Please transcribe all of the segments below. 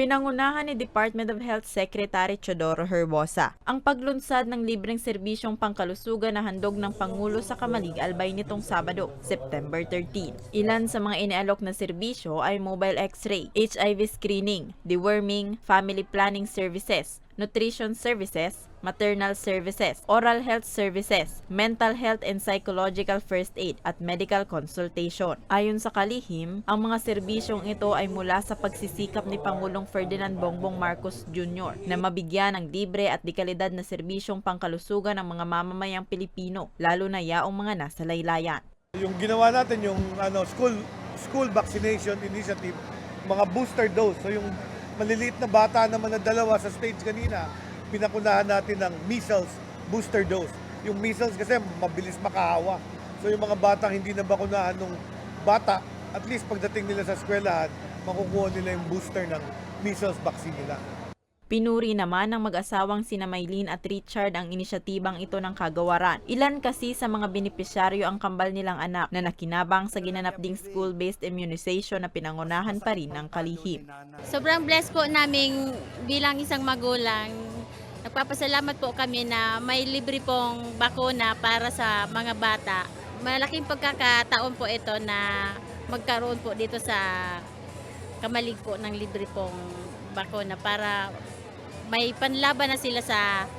Pinangunahan ni Department of Health Secretary Chodoro Herbosa ang paglunsad ng libreng serbisyong pangkalusugan na handog ng Pangulo sa Kamalig Albay nitong Sabado, September 13. Ilan sa mga inialok na serbisyo ay mobile x-ray, HIV screening, deworming, family planning services, nutrition services, maternal services, oral health services, mental health and psychological first aid at medical consultation. Ayon sa kalihim, ang mga serbisyong ito ay mula sa pagsisikap ni Pangulong Ferdinand Bongbong Marcos Jr. na mabigyan ng libre at dekalidad na serbisyong pangkalusugan ng mga mamamayang Pilipino, lalo na yaong mga nasa laylayan. Yung ginawa natin yung ano school school vaccination initiative, mga booster dose. So yung maliliit na bata naman na dalawa sa stage kanina, pinakunahan natin ng measles booster dose. Yung measles kasi mabilis makahawa. So yung mga batang hindi na bakunahan nung bata, at least pagdating nila sa eskwelahan, makukuha nila yung booster ng measles vaccine nila. Pinuri naman ng mag-asawang sina Maylene at Richard ang inisyatibang ito ng kagawaran. Ilan kasi sa mga benepisyaryo ang kambal nilang anak na nakinabang sa ginanap ding school-based immunization na pinangunahan pa rin ng kalihim. Sobrang blessed po namin bilang isang magulang. Nagpapasalamat po kami na may libre pong bakuna para sa mga bata. Malaking pagkakataon po ito na magkaroon po dito sa kamalig po ng libre pong bakuna para may panlaban na sila sa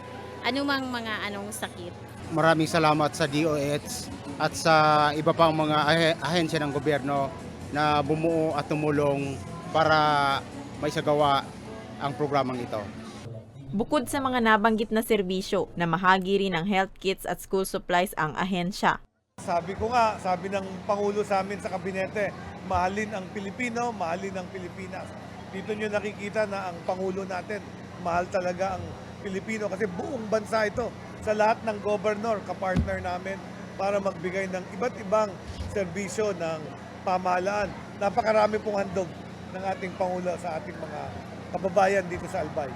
anumang mga anong sakit. Maraming salamat sa DOH at sa iba pang mga ahe- ahensya ng gobyerno na bumuo at tumulong para may sagawa ang programang ito. Bukod sa mga nabanggit na serbisyo, na mahagi rin ng health kits at school supplies ang ahensya. Sabi ko nga, sabi ng Pangulo sa amin sa kabinete, mahalin ang Pilipino, mahalin ang Pilipinas. Dito nyo nakikita na ang Pangulo natin, mahal talaga ang Pilipino kasi buong bansa ito sa lahat ng governor, kapartner namin para magbigay ng iba't ibang serbisyo ng pamahalaan. Napakarami pong handog ng ating Pangulo sa ating mga kababayan dito sa Albay.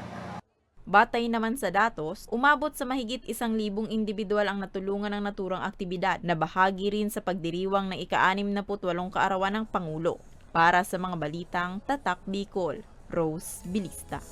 Batay naman sa datos, umabot sa mahigit isang libong individual ang natulungan ng naturang aktibidad na bahagi rin sa pagdiriwang ng ika-anim na putwalong kaarawan ng Pangulo. Para sa mga balitang Tatak Bicol, Rose Bilista.